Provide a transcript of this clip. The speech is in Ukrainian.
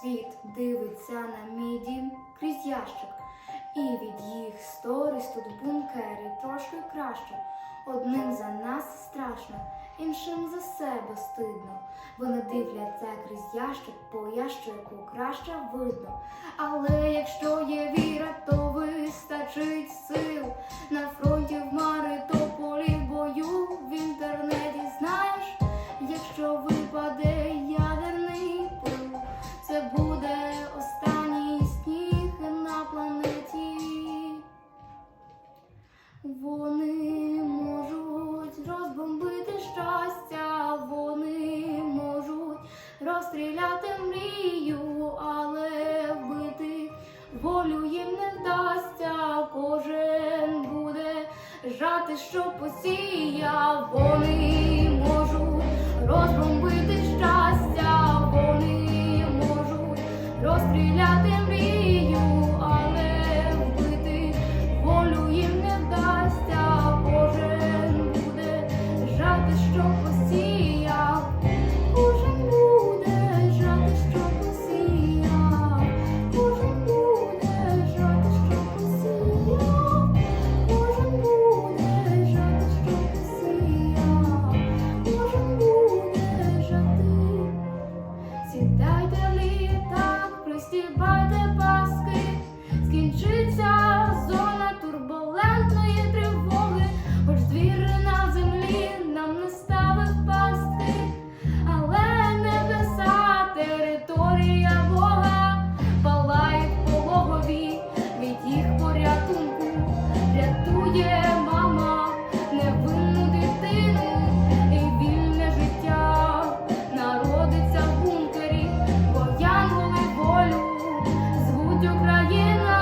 Світ дивиться на мій крізь ящик, і від їх сторіс тут бункері трошки краще. Одним за нас страшно, іншим за себе стидно. Вони дивляться крізь ящик, по ящику краще видно. Але якщо є волю їм не вдасться. Кожен буде жати, що посіяв. Вони Кидайте літак, пристібайте паски, скінчиться зона турбулентної тривоги, хоч звір на землі нам не ставив пастки, але небеса, територія Бога, палають пологові. Від їх порятунку, рятує. Україна.